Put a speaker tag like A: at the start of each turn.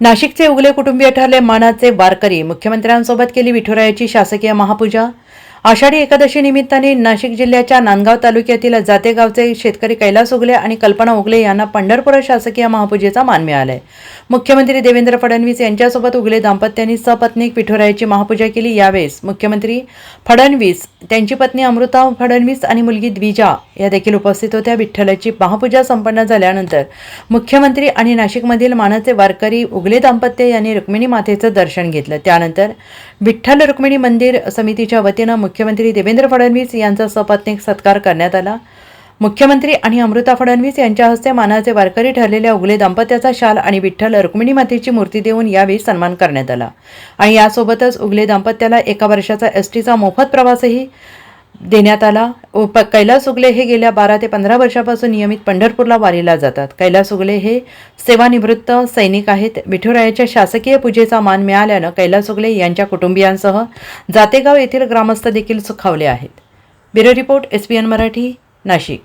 A: नाशिकचे उगले कुटुंबीय ठरले मानाचे वारकरी मुख्यमंत्र्यांसोबत केली विठुरायाची शासकीय महापूजा आषाढी एकादशी निमित्ताने नाशिक जिल्ह्याच्या नांदगाव तालुक्यातील जातेगावचे शेतकरी कैलास उगले आणि कल्पना उगले यांना पंढरपूर शासकीय महापूजेचा मान मिळालाय. मुख्यमंत्री देवेंद्र फडणवीस यांच्यासोबत उगले दाम्पत्यांनी सपत्नीक विठुरायाची महापूजा केली. यावेळेस मुख्यमंत्री फडणवीस त्यांची पत्नी अमृता फडणवीस आणि मुलगी द्विजा या देखील उपस्थित होत्या. विठ्ठलाची महापूजा संपन्न झाल्यानंतर मुख्यमंत्री आणि नाशिकमधील मानाचे वारकरी उगले दाम्पत्य यांनी रुक्मिणी मातेचं दर्शन घेतलं. त्यानंतर विठ्ठल रुक्मिणी मंदिर समितीच्या वतीनं मुख्यमंत्री देवेंद्र फडणवीस यांचा सपत्नीक सत्कार करण्यात आला. मुख्यमंत्री आणि अमृता फडणवीस यांच्या हस्ते मानाचे वारकरी ठरलेल्या उगले दाम्पत्याचा शाल आणि विठ्ठल रुक्मिणी मातेची मूर्ती देऊन यावेळी सन्मान करण्यात आला. आणि यासोबतच उगले दाम्पत्याला एका वर्षाचा एस टीचा मोफत प्रवासही देण्यात आला. उप प- कैलास उगले हे गेल्या बारा ते पंधरा वर्षापासून नियमित पंढरपूरला वारीला जातात. कैलास उगले हे सेवानिवृत्त सैनिक आहेत. विठुरायाच्या शासकीय पूजेचा मान मिळाल्यानं कैलास उगले यांच्या कुटुंबियांसह जातेगाव येथील ग्रामस्थ देखील सुखावले आहेत. Bureau report S P N Marathi Nashik.